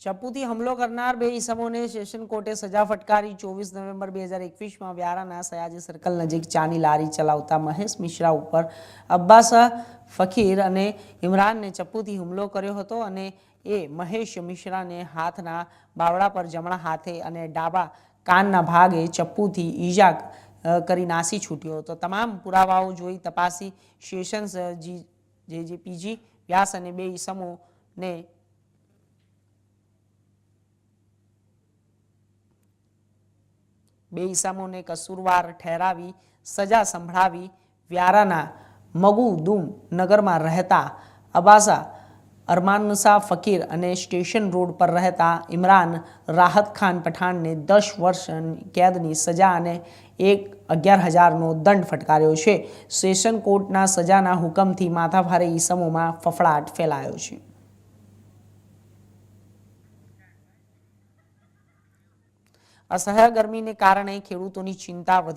ચપ્પુથી હુમલો કરનાર બે ઈસમોને સેશન કોર્ટે સજા ફટકારી. ચોવીસ નવેમ્બર બે હજાર એકવીસમાં વ્યારાના સયાજી સર્કલ નજીક ચાની લારી ચલાવતા મહેશ મિશ્રા ઉપર અબ્બાસ ફકીર અને ઇમરાનને ચપ્પુથી હુમલો કર્યો હતો અને એ મહેશ મિશ્રાને હાથના બાવડા પર જમણા હાથે અને ડાબા કાનના ભાગે ચપ્પુથી ઈજા કરી નાસી છૂટ્યો હતો. તમામ પુરાવાઓ જોઈ તપાસી સેશન્સ જી, જે જે પીજી વ્યાસ અને બે ઈસમોને બે ઈસામોને કસૂરવાર ઠેરાવી, સજા સંભળાવી વ્યારાના મગુદુમ નગરમાં રહેતા અબાસા અરમાનસા ફકીર અને સ્ટેશન રોડ પર રહેતા ઇમરાન રાહત ખાન પઠાણને દસ વર્ષની કેદની સજા અને એક અગિયાર હજારનો દંડ ફટકાર્યો છે. સેશન કોર્ટના સજાના હુકમથી માથાભારે ઈસમોમાં ફફડાટ ફેલાયો છે. અસહ્ય ગરમીને કારણે ખેડૂતોની ચિંતા વધી